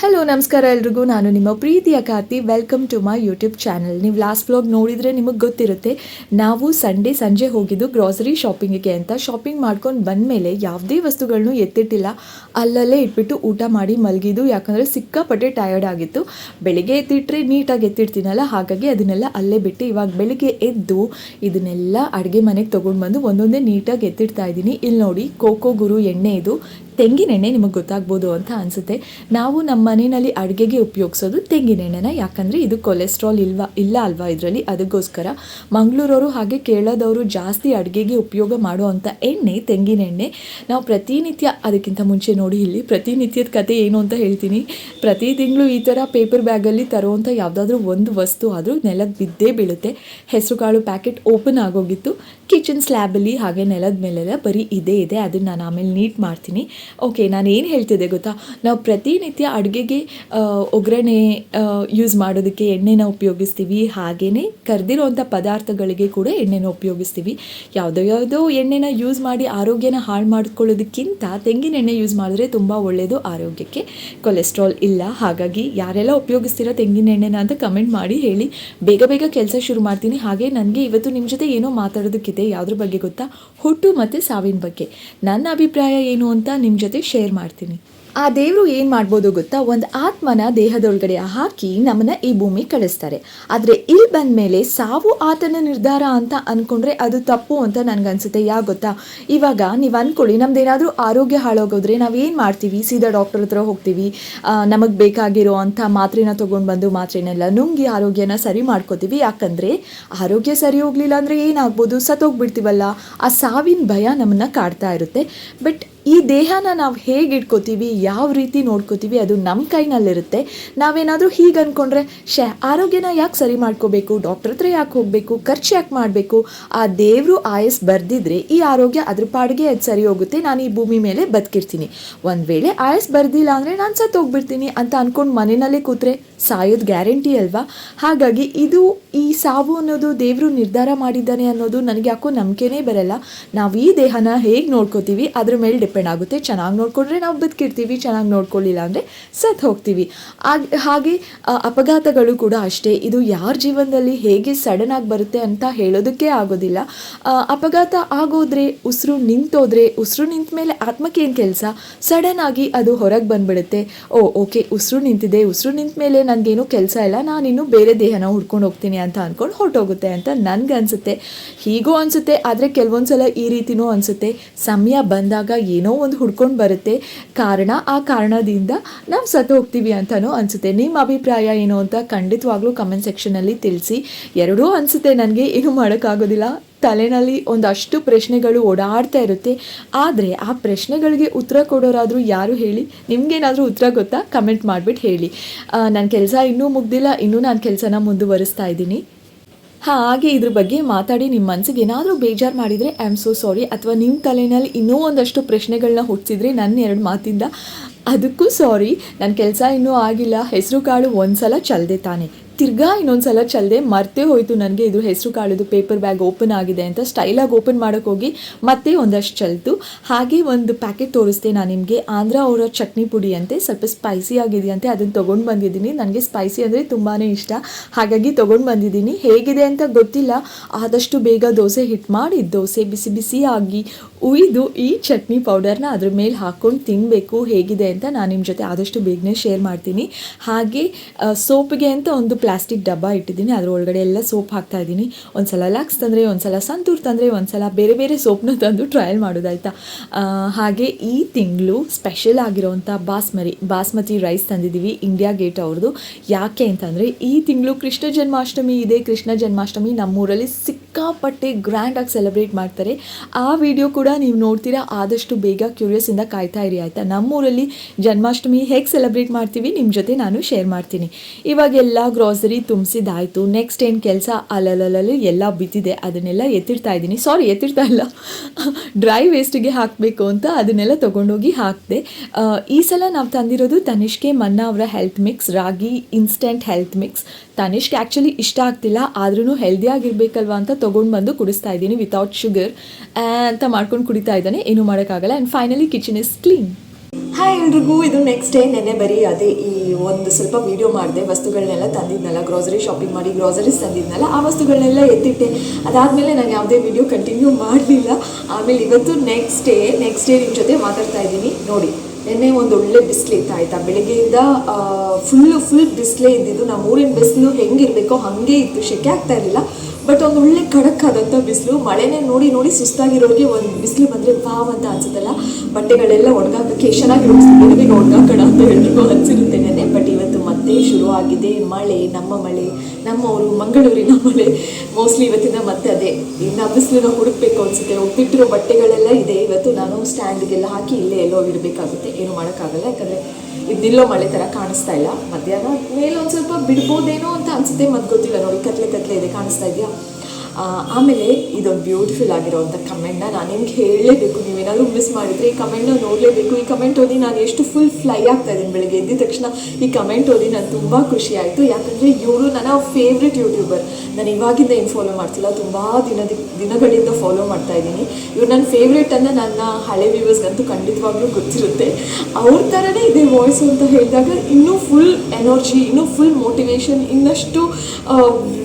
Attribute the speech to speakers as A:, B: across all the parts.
A: Hello ನಮಸ್ಕಾರ ಎಲ್ರಿಗೂ. ನಾನು ನಿಮ್ಮ ಪ್ರೀತಿಯ Karthi. Welcome to my YouTube channel ನೀವು ಲಾಸ್ಟ್ ಬ್ಲಾಗ್ ನೋಡಿದರೆ ನಿಮಗೆ ಗೊತ್ತಿರುತ್ತೆ, ನಾವು ಸಂಡೇ ಸಂಜೆ ಹೋಗಿದ್ದು ಗ್ರಾಸರಿ ಶಾಪಿಂಗಿಗೆ ಅಂತ. ಶಾಪಿಂಗ್ ಮಾಡ್ಕೊಂಡು ಬಂದ ಮೇಲೆ ಯಾವುದೇ ವಸ್ತುಗಳನ್ನು ಎತ್ತಿಟ್ಟಿಲ್ಲ. ಅಲ್ಲಲ್ಲೇ ಇಟ್ಬಿಟ್ಟು ಊಟ ಮಾಡಿ ಮಲಗಿದ್ದು, ಯಾಕಂದರೆ ಸಿಕ್ಕಾಪಟ್ಟೆ ಟಯರ್ಡ್ ಆಗಿತ್ತು. ಬೆಳಿಗ್ಗೆ ಎತ್ತಿಟ್ರೆ ನೀಟಾಗಿ ಎತ್ತಿಡ್ತೀನಲ್ಲ, ಹಾಗಾಗಿ ಅದನ್ನೆಲ್ಲ ಅಲ್ಲೇ ಬಿಟ್ಟು ಇವಾಗ ಬೆಳಿಗ್ಗೆ ಎದ್ದು ಇದನ್ನೆಲ್ಲ ಅಡುಗೆ ಮನೆಗೆ ತೊಗೊಂಡು ಬಂದು ಒಂದೊಂದೇ ನೀಟಾಗಿ ಎತ್ತಿಡ್ತಾ ಇದ್ದೀನಿ. ಇಲ್ಲಿ ನೋಡಿ ಕೋಕೋ ಗುರು ಎಣ್ಣೆ ಇದು ತೆಂಗಿನೆಣ್ಣೆ ನಿಮಗೆ ಗೊತ್ತಾಗ್ಬೋದು ಅಂತ ಅನಿಸುತ್ತೆ. ನಾವು ನಮ್ಮ ಮನೆಯಲ್ಲಿ ಅಡುಗೆಗೆ ಉಪಯೋಗಿಸೋದು ತೆಂಗಿನೆಣ್ಣೆನ. ಯಾಕಂದರೆ ಇದು ಕೊಲೆಸ್ಟ್ರಾಲ್ ಇಲ್ವಾ, ಇಲ್ಲ ಅಲ್ವಾ ಇದರಲ್ಲಿ? ಅದಕ್ಕೋಸ್ಕರ ಮಂಗಳೂರವರು ಹಾಗೆ ಕೇರಳದವರು ಜಾಸ್ತಿ ಅಡುಗೆಗೆ ಉಪಯೋಗ ಮಾಡುವಂಥ ಎಣ್ಣೆ, ತೆಂಗಿನೆಣ್ಣೆ. ನಾವು ಪ್ರತಿನಿತ್ಯ, ಅದಕ್ಕಿಂತ ಮುಂಚೆ ನೋಡಿ ಇಲ್ಲಿ ಪ್ರತಿನಿತ್ಯದ ಕತೆ ಏನು ಅಂತ ಹೇಳ್ತೀನಿ. ಪ್ರತಿ ತಿಂಗಳು ಈ ಥರ ಪೇಪರ್ ಬ್ಯಾಗಲ್ಲಿ ತರುವಂಥ ಯಾವುದಾದ್ರೂ ಒಂದು ವಸ್ತು ಆದರೂ ನೆಲಕ್ಕೆ ಬಿದ್ದೇ ಬೀಳುತ್ತೆ. ಹೆಸರುಕಾಳು ಪ್ಯಾಕೆಟ್ ಓಪನ್ ಆಗೋಗಿತ್ತು. ಕಿಚನ್ ಸ್ಲ್ಯಾಬಲ್ಲಿ ಹಾಗೆ ನೆಲದ ಮೇಲೆಲ್ಲ ಬರೀ ಇದೇ, ಇದೆ. ಅದನ್ನು ನಾನು ಆಮೇಲೆ ನೀಟ್ ಮಾಡ್ತೀನಿ. ಓಕೆ ನಾನು ಏನು ಹೇಳ್ತಿದ್ದೆ ಗೊತ್ತಾ? ನಾವು ಪ್ರತಿನಿತ್ಯ ಅಡುಗೆಗೆ ಒಗ್ಗರಣೆ ಯೂಸ್ ಮಾಡೋದಕ್ಕೆ ಎಣ್ಣೆನ ಉಪಯೋಗಿಸ್ತೀವಿ. ಹಾಗೆಯೇ ಕರೆದಿರುವಂಥ ಪದಾರ್ಥಗಳಿಗೆ ಕೂಡ ಎಣ್ಣೆನ ಉಪಯೋಗಿಸ್ತೀವಿ. ಯಾವುದೋ ಯಾವುದೋ ಎಣ್ಣೆನ ಯೂಸ್ ಮಾಡಿ ಆರೋಗ್ಯನ ಹಾಳು ಮಾಡ್ಕೊಳ್ಳೋದಕ್ಕಿಂತ ತೆಂಗಿನ ಎಣ್ಣೆ ಯೂಸ್ ಮಾಡಿದ್ರೆ ತುಂಬ ಒಳ್ಳೆಯದು ಆರೋಗ್ಯಕ್ಕೆ. ಕೊಲೆಸ್ಟ್ರಾಲ್ ಇಲ್ಲ. ಹಾಗಾಗಿ ಯಾರೆಲ್ಲ ಉಪಯೋಗಿಸ್ತೀರೋ ತೆಂಗಿನ ಎಣ್ಣೆನ ಅಂತ ಕಮೆಂಟ್ ಮಾಡಿ ಹೇಳಿ. ಬೇಗ ಬೇಗ ಕೆಲಸ ಶುರು ಮಾಡ್ತೀನಿ. ಹಾಗೆ ನನಗೆ ಇವತ್ತು ನಿಮ್ಮ ಜೊತೆ ಏನೋ ಮಾತಾಡೋದಕ್ಕಿದೆ ಯಾವುದ್ರ ಬಗ್ಗೆ ಗೊತ್ತಾ? ಹುಟ್ಟು ಮತ್ತು ಸಾವಿನ ಬಗ್ಗೆ. ನನ್ನ ಅಭಿಪ್ರಾಯ ಏನು ಅಂತ ನಿಮ್ಮ ಜೊತೆ ಶೇರ್ ಮಾಡ್ತೀನಿ. ಆ ದೇವರು ಏನು ಮಾಡ್ಬೋದು ಗೊತ್ತಾ? ಒಂದು ಆತ್ಮನ ದೇಹದೊಳಗಡೆ ಹಾಕಿ ನಮ್ಮನ್ನ ಈ ಭೂಮಿ ಕಳಿಸ್ತಾರೆ. ಆದರೆ ಇಲ್ಲಿ ಬಂದ ಮೇಲೆ ಸಾವು ಆತನ ನಿರ್ಧಾರ ಅಂತ ಅನ್ಕೊಂಡ್ರೆ ಅದು ತಪ್ಪು ಅಂತ ನನ್ಗನ್ಸುತ್ತೆ. ಯಾ ಗೊತ್ತಾ? ಇವಾಗ ನೀವು ಅನ್ಕೊಳ್ಳಿ ನಮ್ದೇನಾದರೂ ಆರೋಗ್ಯ ಹಾಳಾಗೋದ್ರೆ ನಾವು ಏನು ಮಾಡ್ತೀವಿ? ಸೀದಾ ಡಾಕ್ಟರ್ ಹತ್ರ ಹೋಗ್ತೀವಿ. ನಮಗೆ ಬೇಕಾಗಿರೋ ಅಂಥ ಮಾತ್ರೆನ ತೊಗೊಂಡು ಬಂದು ಮಾತ್ರೆನೆಲ್ಲ ನುಂಗಿ ಆರೋಗ್ಯನ ಸರಿ ಮಾಡ್ಕೋತೀವಿ. ಯಾಕಂದರೆ ಆರೋಗ್ಯ ಸರಿ ಹೋಗಲಿಲ್ಲ ಅಂದರೆ ಏನಾಗ್ಬೋದು ಸತ್ತೋಗ್ಬಿಡ್ತೀವಲ್ಲ. ಆ ಸಾವಿನ ಭಯ ನಮ್ಮನ್ನ ಕಾಡ್ತಾ ಇರುತ್ತೆ. ಬಟ್ ಈ ದೇಹನ ನಾವು ಹೇಗೆ ಇಟ್ಕೋತೀವಿ, ಯಾವ ರೀತಿ ನೋಡ್ಕೋತೀವಿ ಅದು ನಮ್ಮ ಕೈನಲ್ಲಿರುತ್ತೆ. ನಾವೇನಾದರೂ ಹೀಗೆ ಅಂದ್ಕೊಂಡ್ರೆ ಶ ಆರೋಗ್ಯನ ಯಾಕೆ ಸರಿ ಮಾಡ್ಕೋಬೇಕು, ಡಾಕ್ಟರ್ ಹತ್ರ ಯಾಕೆ ಹೋಗಬೇಕು, ಖರ್ಚು ಯಾಕೆ ಮಾಡಬೇಕು, ಆ ದೇವರು ಆಯಸ್ ಬರ್ದಿದ್ರೆ ಈ ಆರೋಗ್ಯ ಅದ್ರ ಪಾಡಿಗೆ ಅದು ಸರಿ ಹೋಗುತ್ತೆ, ನಾನು ಈ ಭೂಮಿ ಮೇಲೆ ಬದುಕಿರ್ತೀನಿ. ಒಂದು ವೇಳೆ ಆಯಸ್ ಬರ್ದಿಲ್ಲ ಅಂದರೆ ನಾನು ಸತ್ತು ಹೋಗ್ಬಿಡ್ತೀನಿ ಅಂತ ಅಂದ್ಕೊಂಡು ಮನೆಯಲ್ಲೇ ಕೂತ್ರೆ ಸಾಯೋದು ಗ್ಯಾರಂಟಿ ಅಲ್ವಾ? ಹಾಗಾಗಿ ಇದು ಈ ಸಾವು ಅನ್ನೋದು ದೇವರು ನಿರ್ಧಾರ ಮಾಡಿದ್ದಾನೆ ಅನ್ನೋದು ನನಗೆ ಯಾಕೋ ನಂಬಿಕೆನೇ ಬರಲ್ಲ. ನಾವು ಈ ದೇಹನ ಹೇಗೆ ನೋಡ್ಕೋತೀವಿ, ಅದ್ರ ಮೇಲೆ ಡಿಪೆಂಡ್ ಆಗುತ್ತೆ, ಚೆನ್ನಾಗಿ ನೋಡ್ಕೊಂಡ್ರೆ ನಾವು ಬದುಕಿರ್ತೀವಿ, ಚೆನ್ನಾಗಿ ನೋಡ್ಕೊಳ್ಳಿಲ್ಲ ಅಂದರೆ ಸತ್ತು ಹೋಗ್ತೀವಿ. ಹಾಗೆ ಹಾಗೆ ಅಪಘಾತಗಳು ಕೂಡ ಅಷ್ಟೇ. ಇದು ಯಾರ ಜೀವನದಲ್ಲಿ ಹೇಗೆ ಸಡನ್ ಆಗಿ ಬರುತ್ತೆ ಅಂತ ಹೇಳೋದಕ್ಕೆ ಆಗೋದಿಲ್ಲ. ಅಪಘಾತ ಆಗೋದ್ರೆ, ಉಸಿರು ನಿಂತೋದ್ರೆ, ಉಸಿರು ನಿಂತ ಮೇಲೆ ಆತ್ಮಕ್ಕೆ ಏನು ಕೆಲಸ? ಸಡನ್ ಆಗಿ ಅದು ಹೊರಗೆ ಬಂದ್ಬಿಡುತ್ತೆ. ಓ, ಓಕೆ, ಉಸಿರು ನಿಂತಿದೆ, ಉಸಿರು ನಿಂತ ಮೇಲೆ ನನಗೇನು ಕೆಲಸ ಇಲ್ಲ, ನಾನಿನ್ನು ಬೇರೆ ದೇಹನ ಹುಡ್ಕೊಂಡು ಹೋಗ್ತೀನಿ ಅಂತ ಅಂದ್ಕೊಂಡು ಹೊರಟೋಗುತ್ತೆ ಅಂತ ನನಗೆ ಹೀಗೂ ಅನಿಸುತ್ತೆ, ಆದರೆ ಕೆಲವೊಂದು ಸಲ ಈ ರೀತಿನೂ ಅನಿಸುತ್ತೆ. ಸಮಯ ಬಂದಾಗ ಏನೋ ಒಂದು ಹುಡ್ಕೊಂಡು ಬರುತ್ತೆ. ಕಾರಣ ಆ ಕಾರಣದಿಂದ ನಾವು ಸತ್ತು ಹೋಗ್ತೀವಿ ಅಂತಲೂ ಅನಿಸುತ್ತೆ. ನಿಮ್ಮ ಅಭಿಪ್ರಾಯ ಏನು ಅಂತ ಖಂಡಿತವಾಗ್ಲೂ ಕಮೆಂಟ್ ಸೆಕ್ಷನಲ್ಲಿ ತಿಳಿಸಿ. ಎರಡೂ ಅನಿಸುತ್ತೆ ನನಗೆ, ಏನು ಮಾಡೋಕ್ಕಾಗೋದಿಲ್ಲ. ತಲೆನಲ್ಲಿ ಒಂದಷ್ಟು ಪ್ರಶ್ನೆಗಳು ಓಡಾಡ್ತಾ ಇರುತ್ತೆ. ಆದರೆ ಆ ಪ್ರಶ್ನೆಗಳಿಗೆ ಉತ್ತರ ಕೊಡೋರಾದರೂ ಯಾರು ಹೇಳಿ? ನಿಮಗೇನಾದರೂ ಉತ್ತರ ಗೊತ್ತಾ? ಕಮೆಂಟ್ ಮಾಡಿಬಿಟ್ಟು ಹೇಳಿ. ನನ್ನ ಕೆಲಸ ಇನ್ನೂ ಮುಗ್ದಿಲ್ಲ. ಇನ್ನೂ ನಾನು ಕೆಲಸನ ಮುಂದುವರಿಸ್ತಾ ಇದ್ದೀನಿ. ಹಾಗೆ ಇದ್ರ ಬಗ್ಗೆ ಮಾತಾಡಿ ನಿಮ್ಮ ಮನಸ್ಸಿಗೆ ಏನಾದರೂ ಬೇಜಾರು ಮಾಡಿದರೆ ಐ ಆಮ್ ಸೋ ಸಾರಿ ಅಥವಾ ನಿಮ್ಮ ತಲೆಯಲ್ಲಿ ಇನ್ನೂ ಒಂದಷ್ಟು ಪ್ರಶ್ನೆಗಳನ್ನ ಹುಟ್ಟಿಸಿದ್ರೆ ನನ್ನ ಎರಡು ಮಾತಿಂದ, ಅದಕ್ಕೂ ಸಾರಿ ನನ್ನ ಕೆಲಸ ಇನ್ನೂ ಆಗಿಲ್ಲ. ಹೆಸರು ಕಾಳು ಒಂದ್ಸಲ ಚಲ್ದೆ ತಾನೆ. ತಿರ್ಗಾ ಇನ್ನೊಂದ್ಸಲ ಚಲ್ದೆ ಮರ್ತೇ ಹೋಯಿತು ನನಗೆ. ಇದು ಹೆಸರು ಕಾಳದು ಪೇಪರ್ ಬ್ಯಾಗ್ ಓಪನ್ ಆಗಿದೆ ಅಂತ ಸ್ಟೈಲಾಗಿ ಓಪನ್ ಮಾಡೋಕೆ ಹೋಗಿ ಮತ್ತೆ ಒಂದಷ್ಟು ಚಲ್ತು. ಹಾಗೆ ಒಂದು ಪ್ಯಾಕೆಟ್ ತೋರಿಸ್ದೆ ನಾನು ನಿಮಗೆ. ಆಂಧ್ರ ಅವರ ಚಟ್ನಿ ಪುಡಿ ಅಂತೆ, ಸ್ವಲ್ಪ ಸ್ಪೈಸಿ ಆಗಿದೆಯಂತೆ ಅದನ್ನು ತೊಗೊಂಡು ಬಂದಿದ್ದೀನಿ. ನನಗೆ ಸ್ಪೈಸಿ ಅಂದರೆ ತುಂಬಾ ಇಷ್ಟ. ಹಾಗಾಗಿ ತೊಗೊಂಡು ಬಂದಿದ್ದೀನಿ. ಹೇಗಿದೆ ಅಂತ ಗೊತ್ತಿಲ್ಲ. ಆದಷ್ಟು ಬೇಗ ದೋಸೆ ಹಿಟ್ ಮಾಡಿ ದೋಸೆ ಬಿಸಿ ಬಿಸಿಯಾಗಿ ಉಯ್ದು ಈ ಚಟ್ನಿ ಪೌಡರ್ನ ಅದ್ರ ಮೇಲೆ ಹಾಕ್ಕೊಂಡು ತಿನ್ನಬೇಕು ಹೇಗಿದೆ ಅಂತ ನಾನು ನಿಮ್ಮ ಜೊತೆ ಆದಷ್ಟು ಬೇಗನೆ ಶೇರ್ ಮಾಡ್ತೀನಿ. ಹಾಗೆ ಸೋಪ್ಗೆ ಅಂತ ಒಂದು ಪ್ಲಾಸ್ಟಿಕ್ ಡಬ್ಬ ಇಟ್ಟಿದ್ದೀನಿ. ಅದ್ರ ಒಳಗಡೆ ಎಲ್ಲ ಸೋಪ್ ಹಾಕ್ತಾ ಇದ್ದೀನಿ. ಒಂದು ಸಲ ಲ್ಯಾಕ್ಸ್ ತಂದರೆ ಒಂದು ಸಲ ಸಂತೂರ್ ತಂದರೆ ಒಂದು ಸಲ ಬೇರೆ ಬೇರೆ ಸೋಪ್ನ ತಂದು ಟ್ರಯಲ್ ಮಾಡೋದಾಯ್ತಾ? ಹಾಗೆ ಈ ತಿಂಗಳು ಸ್ಪೆಷಲ್ ಆಗಿರೋವಂಥ ಬಾಸ್ಮರಿ ಬಾಸ್ಮತಿ ರೈಸ್ ತಂದಿದ್ದೀವಿ ಇಂಡಿಯಾ ಗೇಟ್ ಅವ್ರದ್ದು ಯಾಕೆ ಅಂತಂದರೆ ಈ ತಿಂಗಳು ಕೃಷ್ಣ ಜನ್ಮಾಷ್ಟಮಿ ಇದೆ. ಕೃಷ್ಣ ಜನ್ಮಾಷ್ಟಮಿ ನಮ್ಮೂರಲ್ಲಿ ಸಿಕ್ಕಾಪಟ್ಟೆ ಗ್ರ್ಯಾಂಡಾಗಿ ಸೆಲೆಬ್ರೇಟ್ ಮಾಡ್ತಾರೆ. ಆ ವಿಡಿಯೋ ಕೂಡ ನೀವು ನೋಡ್ತೀರಾ, ಆದಷ್ಟು ಬೇಗ ಕ್ಯೂರಿಯಸ್ಸಿಂದ ಕಾಯ್ತಾ ಇರಿ ಆಯಿತಾ? ನಮ್ಮೂರಲ್ಲಿ ಜನ್ಮಾಷ್ಟಮಿ ಹೇಗೆ ಸೆಲೆಬ್ರೇಟ್ ಮಾಡ್ತೀವಿ ನಿಮ್ಮ ಜೊತೆ ನಾನು ಶೇರ್ ಮಾಡ್ತೀನಿ. ಇವಾಗೆಲ್ಲ ಗ್ರಾಸರಿ ತುಂಬಿಸಿದಾಯಿತು ನೆಕ್ಸ್ಟ್ ಏನು ಕೆಲಸ? ಅಲ್ಲಲ್ಲಲ್ಲಿ ಎಲ್ಲ ಬಿದ್ದಿದೆ, ಅದನ್ನೆಲ್ಲ ಎತ್ತಿಡ್ತಾ ಇದ್ದೀನಿ. ಸಾರಿ ಎತ್ತಿಡ್ತಾ ಇಲ್ಲ. ಡ್ರೈ ವೇಸ್ಟಿಗೆ ಹಾಕಬೇಕು ಅಂತ ಅದನ್ನೆಲ್ಲ ತೊಗೊಂಡೋಗಿ ಹಾಕಿದೆ. ಈ ಸಲ ನಾವು ತಂದಿರೋದು ತನಿಷ್ಕೆ ಮನ್ನಾ ಅವರ health mix ragi instant health mix Tanishk actually ಇಷ್ಟ ಆಗ್ತಿಲ್ಲ ಆದ್ರೂ ಹೆಲ್ದಿಯಾಗಿರ್ಬೇಕಲ್ವಾ ಅಂತ ತೊಗೊಂಡು ಬಂದು ಕುಡಿಸ್ತಾ ಇದ್ದೀನಿ ವಿತೌಟ್ ಶುಗರ್ ಅಂತ ಮಾಡ್ಕೊಂಡು ಕುಡಿತಾ ಇದ್ದಾನೆ, ಏನು ಮಾಡೋಕ್ಕಾಗಲ್ಲ. And finally kitchen is clean hi ಎಲ್ರಿಗೂ ಇದು ನೆಕ್ಸ್ಟ್ ಡೇ ನೆನ್ನೆ ಬರೀ ಅದೇ ಈ ಒಂದು ಸ್ವಲ್ಪ ವಿಡಿಯೋ ಮಾಡಿದೆ. ವಸ್ತುಗಳನ್ನೆಲ್ಲ ತಂದಿದ್ನಲ್ಲ ಗ್ರೋಸರಿ ಶಾಪಿಂಗ್ ಮಾಡಿ ಗ್ರೋಸರೀಸ್ ತಂದಿದ್ನಲ್ಲ, ಆ ವಸ್ತುಗಳನ್ನೆಲ್ಲ ಎತ್ತಿಟ್ಟೆ. ಅದಾದಮೇಲೆ ನಾನು ಯಾವುದೇ ವಿಡಿಯೋ ಕಂಟಿನ್ಯೂ ಮಾಡಲಿಲ್ಲ. ಆಮೇಲೆ ಇವತ್ತು ನೆಕ್ಸ್ಟ್ ಡೇ ನೆಕ್ಸ್ಟ್ ಡೇ ನಿಮ್ಮ ಜೊತೆ ಮಾತಾಡ್ತಾ ಇದ್ದೀನಿ. ನೋಡಿ, ನಿನ್ನೆ ಒಂದು ಒಳ್ಳೆ ಬಿಸಿಲು ಇತ್ತು, ಆಯಿತಾ? ಬೆಳಗ್ಗೆಯಿಂದ ಫುಲ್ಲು ಫುಲ್ ಬಿಸಿಲೇ ಇದ್ದಿದ್ದು. ನಮ್ಮ ಊರಿನ ಬಿಸಿಲು ಹೆಂಗಿರಬೇಕೋ ಹಾಗೆ ಇತ್ತು. ಶೆಕೆ ಆಗ್ತಾ ಇರಲಿಲ್ಲ. ಬಟ್ ಒಂದು ಒಳ್ಳೆ ಖಡಕ್ ಆದಂಥ ಬಿಸಿಲು. ಮಳೆನೇ ನೋಡಿ ನೋಡಿ ಸುಸ್ತಾಗಿರೋರಿಗೆ ಒಂದು ಬಿಸಿಲು ಬಂದರೆ ಪಾವ್ ಅಂತ ಅನ್ಸುತ್ತಲ್ಲ. ಬಟ್ಟೆಗಳೆಲ್ಲ ಒಣಗಾಕಕ್ಕೆ ಚೆನ್ನಾಗಿ ಬೇಗ ಒಣಗಾಕೋಣ ಅಂತ ಎಲ್ರಿಗೂ ಅನ್ಸಿರುತ್ತೆ ನೆನ್ನೆ. ಬಟ್ ಇವತ್ತು ಮತ್ತೆ ಶುರು ಆಗಿದೆ. ಮಳೆ, ನಮ್ಮ ಮಳೆ, ನಮ್ಮವರು, ಮಂಗಳೂರಿನ ಮಳೆ. ಮೋಸ್ಟ್ಲಿ ಇವತ್ತಿನ ಮತ್ತೆ ಅದೇ. ಇನ್ನು ಬಿಸಿಲನ್ನ ಹುಡುಕ್ಬೇಕು ಅನ್ಸುತ್ತೆ. ಒಪ್ಪಿಟ್ಟಿರೋ ಬಟ್ಟೆಗಳೆಲ್ಲ ಇದೆ. ಇವತ್ತು ನಾನು ಸ್ಟ್ಯಾಂಡ್ಗೆಲ್ಲ ಹಾಕಿ ಇಲ್ಲೇ ಎಲ್ಲೋ ಇಡಬೇಕಾಗುತ್ತೆ ಏನು ಮಾಡೋಕ್ಕಾಗಲ್ಲ. ಯಾಕಂದರೆ ಇದು ನಿಲ್ಲೋ ಮಳೆ ಥರ ಕಾಣಿಸ್ತಾ ಇಲ್ಲ. ಮಧ್ಯಾಹ್ನ ಮೇಲೆ ಒಂದು ಸ್ವಲ್ಪ ಬಿಡ್ಬೋದೇನೋ ಅಂತ ಅನ್ಸುತ್ತೆ, ಮತ್ತೆ ಗೊತ್ತಿಲ್ಲ. ನೋಡಿ, ಕತ್ಲೆ ಕತ್ಲೆ ಇದೆ, ಕಾಣಿಸ್ತಾ ಇದೆಯಾ? ಆಮೇಲೆ ಇದೊಂದು ಬ್ಯೂಟಿಫುಲ್ ಆಗಿರೋವಂಥ ಕಮೆಂಟ್ನ ನಾನು ನಿಮ್ಗೆ ಹೇಳಲೇಬೇಕು. ನೀವೇನಾದರೂ ಮಿಸ್ ಮಾಡಿದರೆ ಈ ಕಮೆಂಟ್ನ ನೋಡಲೇಬೇಕು. ಈ ಕಮೆಂಟ್ ಓದಿ ನಾನು ಎಷ್ಟು ಫುಲ್ ಫ್ಲೈ ಆಗ್ತಾ ಇದ್ದೀನಿ ಬೆಳಗ್ಗೆ ಎದ್ದಿದ ತಕ್ಷಣ. ಈ ಕಮೆಂಟ್ ಓದಿ ನಾನು ತುಂಬ ಖುಷಿ ಆಯಿತು. ಯಾಕಂದರೆ ಇವರು ನನ್ನ ಫೇವ್ರೆಟ್ ಯೂಟ್ಯೂಬರ್ ನಾನು ಇವಾಗಿಂದ ಏನು ಫಾಲೋ ಮಾಡ್ತಿಲ್ಲ. ತುಂಬ ದಿನದ, ದಿನಗಳಿಂದ ಫಾಲೋ ಮಾಡ್ತಾ ಇದ್ದೀನಿ. ಇವ್ರು ನನ್ನ ಫೇವ್ರೇಟ್ ಅಂತ ನನ್ನ ಹಳೆ ವ್ಯೂವರ್ಸ್ಗಂತೂ ಖಂಡಿತವಾಗ್ಲೂ ಗೊತ್ತಿರುತ್ತೆ. ಅವ್ರ ಥರನೇ ಇದೆ ವಾಯ್ಸ್ ಅಂತ ಹೇಳಿದಾಗ ಇನ್ನೂ ಫುಲ್ ಎನರ್ಜಿ ಇನ್ನೂ ಫುಲ್ ಮೋಟಿವೇಶನ್ ಇನ್ನಷ್ಟು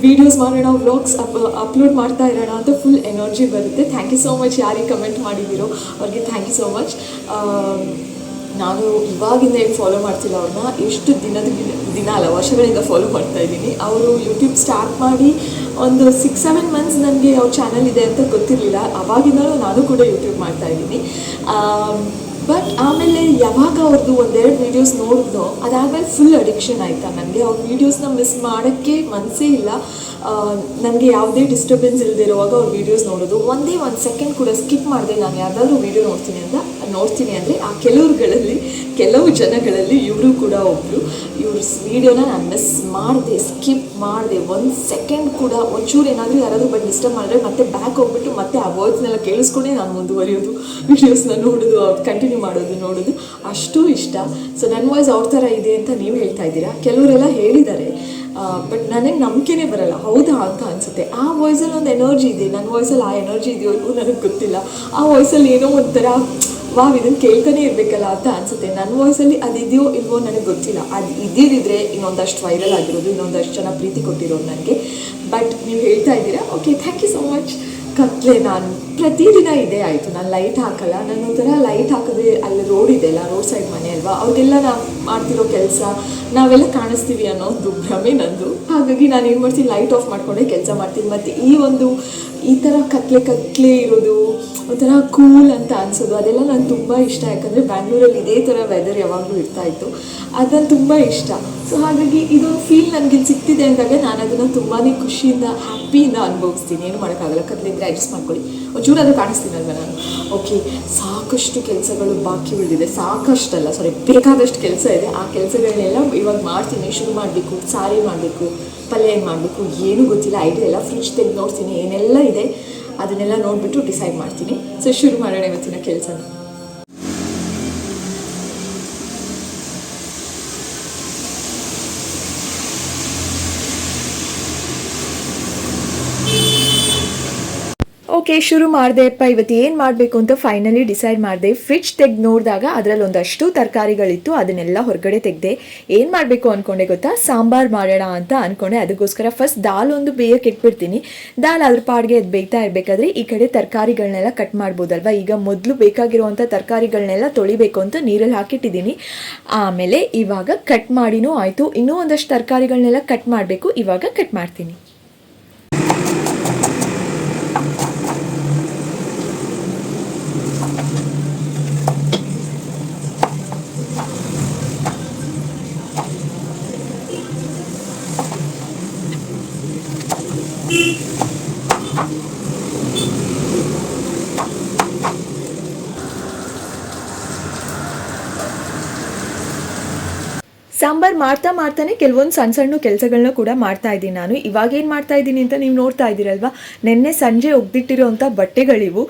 A: ವೀಡಿಯೋಸ್ ಮಾಡೋಣ ವ್ಲಾಗ್ಸ್ ಅಪ್ ಅಪ್ಲೋಡ್ ಮಾಡ್ತಾ ಇರೋಣ ಅಂತ ಫುಲ್ ಎನರ್ಜಿ ಬರುತ್ತೆ. ಥ್ಯಾಂಕ್ ಯು ಸೋ ಮಚ್ ಯಾರಿಗೆ ಕಮೆಂಟ್ ಮಾಡಿದ್ದೀರೋ ಅವ್ರಿಗೆ ಥ್ಯಾಂಕ್ ಯು ಸೋ ಮಚ್ ನಾನು ಇವಾಗಿಂದ ಏನು ಫಾಲೋ ಮಾಡ್ತಿಲ್ಲ ಅವ್ರನ್ನ, ಎಷ್ಟು ದಿನದ ದಿನ- ದಿನ ಅಲ್ಲ, ವರ್ಷಗಳಿಂದ ಫಾಲೋ ಮಾಡ್ತಾ ಇದ್ದೀನಿ. ಅವರು ಯೂಟ್ಯೂಬ್ ಸ್ಟಾರ್ಟ್ ಮಾಡಿ ಒಂದು ಸಿಕ್ಸ್ ಸೆವೆನ್ ಮಂತ್ಸ್ ನನಗೆ ಅವ್ರ ಚಾನಲ್ ಇದೆ ಅಂತ ಗೊತ್ತಿರಲಿಲ್ಲ. ಅವಾಗಿಂದಲೂ ನಾನು ಕೂಡ ಯೂಟ್ಯೂಬ್ ಮಾಡ್ತಾ ಇದ್ದೀನಿ. ಬಟ್ ಆಮೇಲೆ ಯಾವಾಗ ಅವ್ರದ್ದು ಒಂದೆರಡು ವೀಡಿಯೋಸ್ ನೋಡಿದ್ನೋ, ಅದಾದಮೇಲೆ ಫುಲ್ ಅಡಿಕ್ಷನ್ ಆಯಿತಾ ನನಗೆ. ಅವ್ರ ವೀಡಿಯೋಸ್ನ ಮಿಸ್ ಮಾಡೋಕ್ಕೆ ಮನಸ್ಸೇ ಇಲ್ಲ. ನನಗೆ ಯಾವುದೇ ಡಿಸ್ಟರ್ಬೆನ್ಸ್ ಇಲ್ಲದೆ ಇರುವಾಗ ಅವ್ರ ವೀಡಿಯೋಸ್ ನೋಡೋದು. ಒಂದೇ ಒಂದು ಸೆಕೆಂಡ್ ಕೂಡ ಸ್ಕಿಪ್ ಮಾಡಿದೆ ನಾನು ಯಾವುದಾದ್ರೂ ವೀಡಿಯೋ ನೋಡ್ತೀನಿ ಅಂತ. ನೋಡ್ತೀನಿ ಅಂದರೆ ಆ ಕೆಲವ್ರುಗಳಲ್ಲಿ ಕೆಲವು ಜನಗಳಲ್ಲಿ ಇವರು ಕೂಡ ಒಬ್ಬರು ಇವ್ರ ವೀಡಿಯೋನ ನಾನು ಮಿಸ್ ಮಾಡಿದೆ ಸ್ಕಿಪ್ ಮಾಡಿದೆ. ಒಂದು ಸೆಕೆಂಡ್ ಕೂಡ ಒಂಚೂರು ಏನಾದರೂ ಯಾರಾದರೂ ಬಟ್ ಡಿಸ್ಟರ್ಬ್ ಮಾಡಿದ್ರೆ ಮತ್ತೆ ಬ್ಯಾಕ್ ಹೋಗ್ಬಿಟ್ಟು ಮತ್ತೆ ಆ ವರ್ಡ್ಸ್ನೆಲ್ಲ ಕೇಳಿಸ್ಕೊಂಡೇ ನಾನು ಮುಂದುವರಿಯೋದು. ವೀಡಿಯೋಸ್ನ ನೋಡೋದು ಕಂಟಿನ್ಯೂ ಮಾಡೋದು, ನೋಡೋದು. ಅಷ್ಟು ಇಷ್ಟ. ಸೊ ನನ್ನ ವಾಯ್ಸ್ ಅವ್ರ ಥರ ಇದೆ ಅಂತ ನೀವು ಹೇಳ್ತಾ ಇದ್ದೀರಾ? ಕೆಲವರೆಲ್ಲ ಹೇಳಿದ್ದಾರೆ. ಬಟ್ ನನಗೆ ನಂಬಿಕೆನೇ ಬರಲ್ಲ. ಹೌದಾ ಅಂತ ಅನಿಸುತ್ತೆ. ಆ ವಾಯ್ಸಲ್ಲಿ ಒಂದು ಎನರ್ಜಿ ಇದೆ. ನನ್ನ ವಾಯ್ಸಲ್ಲಿ ಆ ಎನರ್ಜಿ ಇದೆಯೋ ನನಗೆ ಗೊತ್ತಿಲ್ಲ. ಆ ವಾಯ್ಸಲ್ಲಿ ಏನೋ ಒಂಥರ ವಾವ್ ಇದನ್ನು ಕೇಳ್ತಾನೆ ಇರಬೇಕಲ್ಲ ಅಂತ ಅನಿಸುತ್ತೆ. ನನ್ನ ವಾಯ್ಸಲ್ಲಿ ಅದಿದೆಯೋ ಇಲ್ವೋ ನನಗೆ ಗೊತ್ತಿಲ್ಲ. ಅದು ಇದ್ದಿದ್ರೆ ಇನ್ನೊಂದಷ್ಟು ವೈರಲ್ ಆಗಿರೋದು, ಇನ್ನೊಂದಷ್ಟು ಜನ ಪ್ರೀತಿ ಕೊಟ್ಟಿರೋದು ನನಗೆ. ಬಟ್ ನೀವು ಹೇಳ್ತಾ ಇದ್ದೀರಾ? Okay thank you so much ಕತ್ಲೆ ನಾನು ಪ್ರತಿದಿನ ಇದೇ ಆಯಿತು. ನಾನು ಲೈಟ್ ಹಾಕಲ್ಲ. ನಾನು ಒಂಥರ ಲೈಟ್ ಹಾಕಿದ್ರೆ ಅಲ್ಲಿ ರೋಡ್ ಇದೆ ಅಲ್ಲ ರೋಡ್ ಸೈಡ್ ಮನೆ ಅಲ್ವಾ? ಅವ್ರಿಗೆಲ್ಲ ನಾವು ಮಾಡ್ತಿರೋ ಕೆಲಸ, ನಾವೆಲ್ಲ ಕಾಣಿಸ್ತೀವಿ ಅನ್ನೋದು ಭ್ರಮೆ ನಂದು. ಹಾಗಾಗಿ ನಾನು ಏನು ಮಾಡ್ತೀನಿ? ಲೈಟ್ ಆಫ್ ಮಾಡಿಕೊಂಡೇ ಕೆಲಸ ಮಾಡ್ತೀನಿ. ಮತ್ತು ಈ ಒಂದು ಈ ಥರ ಕತ್ಲೆ ಕತ್ಲೆ ಇರೋದು, ಒಂಥರ ಕೂಲ್ ಅಂತ ಅನ್ಸೋದು, ಅದೆಲ್ಲ ನಂಗೆ ತುಂಬ ಇಷ್ಟ. ಯಾಕಂದರೆ ಬ್ಯಾಂಗ್ಳೂರಲ್ಲಿ ಇದೇ ಥರ ವೆದರ್ ಯಾವಾಗಲೂ ಇರ್ತಾ ಇತ್ತು. ಅದು ತುಂಬ ಇಷ್ಟ. ಸೊ ಹಾಗಾಗಿ ಇದು ಫೀಲ್ ನನಗೆ ಇಲ್ಲಿ ಸಿಗ್ತಿದೆ ಅಂದಾಗ ನಾನು ಅದನ್ನು ತುಂಬಾ ಖುಷಿಯಿಂದ ಹ್ಯಾಪಿಯಿಂದ ಅನುಭವಿಸ್ತೀನಿ. ಏನು ಮಾಡೋಕ್ಕಾಗಲ್ಲ. ಕತ್ಲಿದ್ರೆ ಅಡ್ಜಸ್ಟ್ ಮಾಡ್ಕೊಳ್ಳಿ. ಒಂಚೂರು ಅದು ಕಾಣಿಸ್ತೀನಲ್ವ ನಾನು? ಓಕೆ ಸಾಕಷ್ಟು ಕೆಲಸಗಳು ಬಾಕಿ ಉಳಿದಿದೆ. ಸಾಕಷ್ಟಲ್ಲ ಸಾರಿ ಬೇಕಾದಷ್ಟು ಕೆಲಸ ಇದೆ. ಆ ಕೆಲಸಗಳನ್ನೆಲ್ಲ ಇವಾಗ ಮಾಡ್ತೀನಿ. ಶುರು ಮಾಡಬೇಕು, ಸಾರಿ ಮಾಡಬೇಕು. ಪಲ್ಯ ಏನು ಮಾಡಬೇಕು, ಏನೂ ಗೊತ್ತಿಲ್ಲ ಐಡಿಯಾ ಎಲ್ಲ ಫ್ರಿಜ್ ತೆಗೆದು ನೋಡ್ತೀನಿ, ಏನೆಲ್ಲ ಇದೆ, ಅದನ್ನೆಲ್ಲ ನೋಡಿಬಿಟ್ಟು ಡಿಸೈಡ್ ಮಾಡ್ತೀನಿ. ಸೊ ಶುರು ಮಾಡೋಣ ಇವತ್ತಿನ ಕೆಲಸನ. ಓಕೆ ಶುರು ಮಾಡಿದೆಪ್ಪ ಇವತ್ತು ಏನು ಮಾಡಬೇಕು ಅಂತ ಫೈನಲಿ ಡಿಸೈಡ್ ಮಾಡಿದೆ. ಫ್ರಿಜ್ ತೆಗೆದು ನೋಡಿದಾಗ ಅದರಲ್ಲಿ ಒಂದಷ್ಟು ತರಕಾರಿಗಳಿತ್ತು, ಅದನ್ನೆಲ್ಲ ಹೊರಗಡೆ ತೆಗೆದೆ. ಏನು ಮಾಡಬೇಕು ಅಂದ್ಕೊಂಡೆ ಗೊತ್ತಾ? ಸಾಂಬಾರು ಮಾಡೋಣ ಅಂತ ಅಂದ್ಕೊಂಡೆ ಅದಕ್ಕೋಸ್ಕರ ಫಸ್ಟ್ ದಾಲ್ ಒಂದು ಬೇಯಕ್ಕೆ ಇಟ್ಬಿಡ್ತೀನಿ ದಾಲ್ ಅದ್ರ ಪಾಡಿಗೆ ಅದು ಬೇಯ್ತಾ ಇರಬೇಕಾದ್ರೆ ಈ ಕಡೆ ತರಕಾರಿಗಳನ್ನೆಲ್ಲ ಕಟ್ ಮಾಡ್ಬೋದಲ್ವ? ಈಗ ಮೊದಲು ಬೇಕಾಗಿರುವಂಥ ತರಕಾರಿಗಳನ್ನೆಲ್ಲ ತೊಳಿಬೇಕು ಅಂತ ನೀರಲ್ಲಿ ಹಾಕಿಟ್ಟಿದ್ದೀನಿ. ಆಮೇಲೆ ಇವಾಗ ಕಟ್ ಮಾಡಿನೂ ಆಯಿತು. ಇನ್ನೂ ಒಂದಷ್ಟು ತರಕಾರಿಗಳನ್ನೆಲ್ಲ ಕಟ್ ಮಾಡಬೇಕು. ಇವಾಗ ಕಟ್ ಮಾಡ್ತೀನಿ. ಸಾಂಬಾರ್ ಮಾಡ್ತಾ ಮಾಡ್ತಾನೆ ಕೆಲವೊಂದು ಸಣ್ಣ ಸಣ್ಣ ಕೆಲಸಗಳನ್ನ ಕೂಡ ಮಾಡ್ತಾ ಇದ್ದೀನಿ ನಾನು. ಇವಾಗ ಏನು ಮಾಡ್ತಾ ಇದ್ದೀನಿ ಅಂತ ನೀವು ನೋಡ್ತಾ ಇದ್ದೀರಲ್ವಾ? ನಿನ್ನೆ ಸಂಜೆ ಒಗ್ದಿಟ್ಟಿರೋಂಥ ಬಟ್ಟೆಗಳಿವು.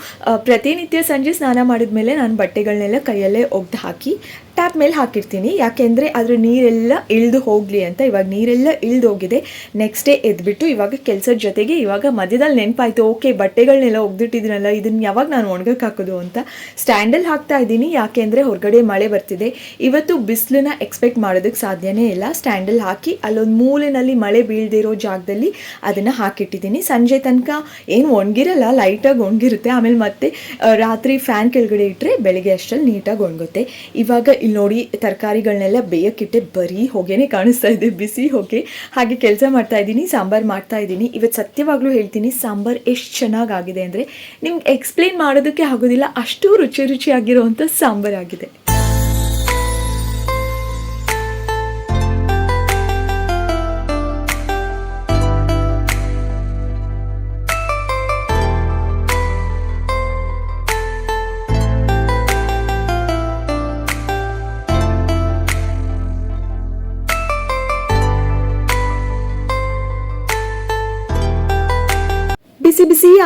A: ಪ್ರತಿನಿತ್ಯ ಸಂಜೆ ಸ್ನಾನ ಮಾಡಿದ ಮೇಲೆ ನಾನು ಬಟ್ಟೆಗಳನ್ನೆಲ್ಲ ಕೈಯಲ್ಲೇ ಒಗ್ದು ಹಾಕಿ ಟ್ಯಾಪ್ ಮೇಲೆ ಹಾಕಿರ್ತೀನಿ. ಯಾಕೆಂದರೆ ಅದರ ನೀರೆಲ್ಲ ಇಳಿದು ಹೋಗಲಿ ಅಂತ. ಇವಾಗ ನೀರೆಲ್ಲ ಇಳಿದು ಹೋಗಿದೆ. ನೆಕ್ಸ್ಟ್ ಡೇ ಎದ್ಬಿಟ್ಟು ಇವಾಗ ಕೆಲಸದ ಜೊತೆಗೆ ಇವಾಗ ಮಧ್ಯದಲ್ಲಿ ನೆನಪಾಯಿತು. ಓಕೆ ಬಟ್ಟೆಗಳನ್ನೆಲ್ಲ ಒಗ್ದಿಟ್ಟಿದ್ರಲ್ಲ ಇದನ್ನು ಯಾವಾಗ ನಾನು ಒಣಗಕ್ಕೆ ಹಾಕೋದು ಅಂತ. ಸ್ಟ್ಯಾಂಡಲ್ಲಿ ಹಾಕ್ತಾ ಇದ್ದೀನಿ. ಯಾಕೆಂದರೆ ಹೊರಗಡೆ ಮಳೆ ಬರ್ತಿದೆ. ಇವತ್ತು ಬಿಸಿಲನ್ನ ಎಕ್ಸ್ಪೆಕ್ಟ್ ಮಾಡೋದಕ್ಕೆ ಸಾಧ್ಯನೇ ಇಲ್ಲ. ಸ್ಟ್ಯಾಂಡಲ್ಲಿ ಹಾಕಿ ಅಲ್ಲೊಂದು ಮೂಲೆಯಲ್ಲಿ ಮಳೆ ಬೀಳದಿರೋ ಜಾಗದಲ್ಲಿ ಅದನ್ನು ಹಾಕಿಟ್ಟಿದ್ದೀನಿ. ಸಂಜೆ ತನಕ ಏನು ಒಣಗಿರಲ್ಲ ಲೈಟಾಗಿ ಒಣಗಿರುತ್ತೆ. ಆಮೇಲೆ ಮತ್ತೆ ರಾತ್ರಿ ಫ್ಯಾನ್ ಕೆಳಗಡೆ ಇಟ್ಟರೆ ಬೆಳಗ್ಗೆ ಅಷ್ಟರಲ್ಲಿ ನೀಟಾಗಿ ಒಣಗುತ್ತೆ. ಇವಾಗ ಇಲ್ಲಿ ನೋಡಿ ತರಕಾರಿಗಳನ್ನೆಲ್ಲ ಬೇಯಕ್ಕಿಟ್ಟೆ, ಬರೀ ಹೊಗೆನೇ ಕಾಣಿಸ್ತಾ ಇದೆ, ಬಿಸಿ ಹೊಗೆ. ಹಾಗೆ ಕೆಲಸ ಮಾಡ್ತಾ ಇದ್ದೀನಿ, ಸಾಂಬಾರು ಮಾಡ್ತಾ ಇದ್ದೀನಿ. ಇವತ್ತು ಸತ್ಯವಾಗ್ಲೂ ಹೇಳ್ತೀನಿ, ಸಾಂಬಾರು ಎಷ್ಟು ಚೆನ್ನಾಗಾಗಿದೆ ಅಂದರೆ ನಿಮ್ಗೆ ಎಕ್ಸ್ಪ್ಲೇನ್ ಮಾಡೋದಕ್ಕೆ ಆಗೋದಿಲ್ಲ, ಅಷ್ಟು ರುಚಿ ರುಚಿಯಾಗಿರೋವಂಥ ಸಾಂಬಾರಾಗಿದೆ.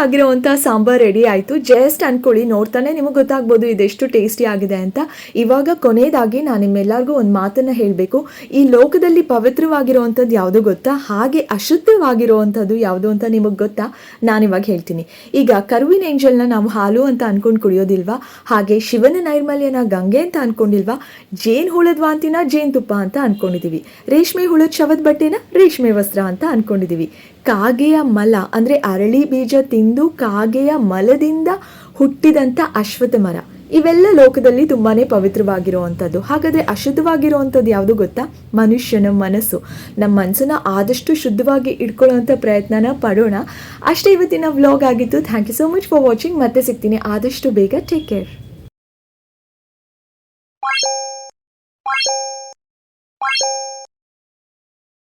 A: ಆಗಿರೋವಂಥ ಸಾಂಬಾರ್ ರೆಡಿ ಆಯಿತು. ಜಸ್ಟ್ ಅನ್ಕೊಳ್ಳಿ, ನೋಡ್ತಾನೆ ನಿಮಗೆ ಗೊತ್ತಾಗ್ಬೋದು ಇದೆಷ್ಟು ಟೇಸ್ಟಿ ಆಗಿದೆ ಅಂತ. ಇವಾಗ ಕೊನೆಯದಾಗಿ ನಾನು ನಿಮ್ಮೆಲ್ಲರಿಗೂ ಒಂದು ಮಾತನ್ನು ಹೇಳಬೇಕು. ಈ ಲೋಕದಲ್ಲಿ ಪವಿತ್ರವಾಗಿರುವಂಥದ್ದು ಯಾವುದು ಗೊತ್ತಾ? ಹಾಗೆ ಅಶುದ್ಧವಾಗಿರುವಂಥದ್ದು ಯಾವುದು ಅಂತ ನಿಮಗೆ ಗೊತ್ತಾ? ನಾನಿವಾಗ ಹೇಳ್ತೀನಿ. ಈಗ ಕರುವಿನ ಏಂಜಲ್ನ ನಾವು ಹಾಲು ಅಂತ ಅಂದ್ಕೊಂಡು ಕುಡಿಯೋದಿಲ್ವಾ? ಹಾಗೆ ಶಿವನ ನೈರ್ಮಲ್ಯನ ಗಂಗೆ ಅಂತ ಅನ್ಕೊಂಡಿಲ್ವಾ? ಜೇನ್ ಹುಳದ ವಾಂತಿನ ಜೇನುತುಪ್ಪ ಅಂತ ಅನ್ಕೊಂಡಿದೀವಿ. ರೇಷ್ಮೆ ಹುಳದ ಶವದ ಬಟ್ಟೆನ ರೇಷ್ಮೆ ವಸ್ತ್ರ ಅಂತ ಅನ್ಕೊಂಡಿದೀವಿ. ಕಾಗೆಯ ಮಲ, ಅಂದರೆ ಅರಳಿ ಬೀಜ ತಿಂದು ಕಾಗೆಯ ಮಲದಿಂದ ಹುಟ್ಟಿದಂಥ ಅಶ್ವತ್ಥ ಮರ. ಇವೆಲ್ಲ ಲೋಕದಲ್ಲಿ ತುಂಬಾ ಪವಿತ್ರವಾಗಿರುವಂಥದ್ದು. ಹಾಗಾದರೆ ಅಶುದ್ಧವಾಗಿರುವಂಥದ್ದು ಯಾವುದು ಗೊತ್ತಾ? ಮನುಷ್ಯನ ಮನಸ್ಸು. ನಮ್ಮ ಮನಸ್ಸನ್ನು ಆದಷ್ಟು ಶುದ್ಧವಾಗಿ ಇಟ್ಕೊಳ್ಳೋವಂಥ ಪ್ರಯತ್ನನ ಪಡೋಣ. ಅಷ್ಟೇ ಇವತ್ತಿನ ವ್ಲಾಗ್ ಆಗಿತ್ತು. Thank you so much for watching ಮತ್ತೆ ಸಿಗ್ತೀನಿ. ಆದಷ್ಟು ಬೇಗ. Take care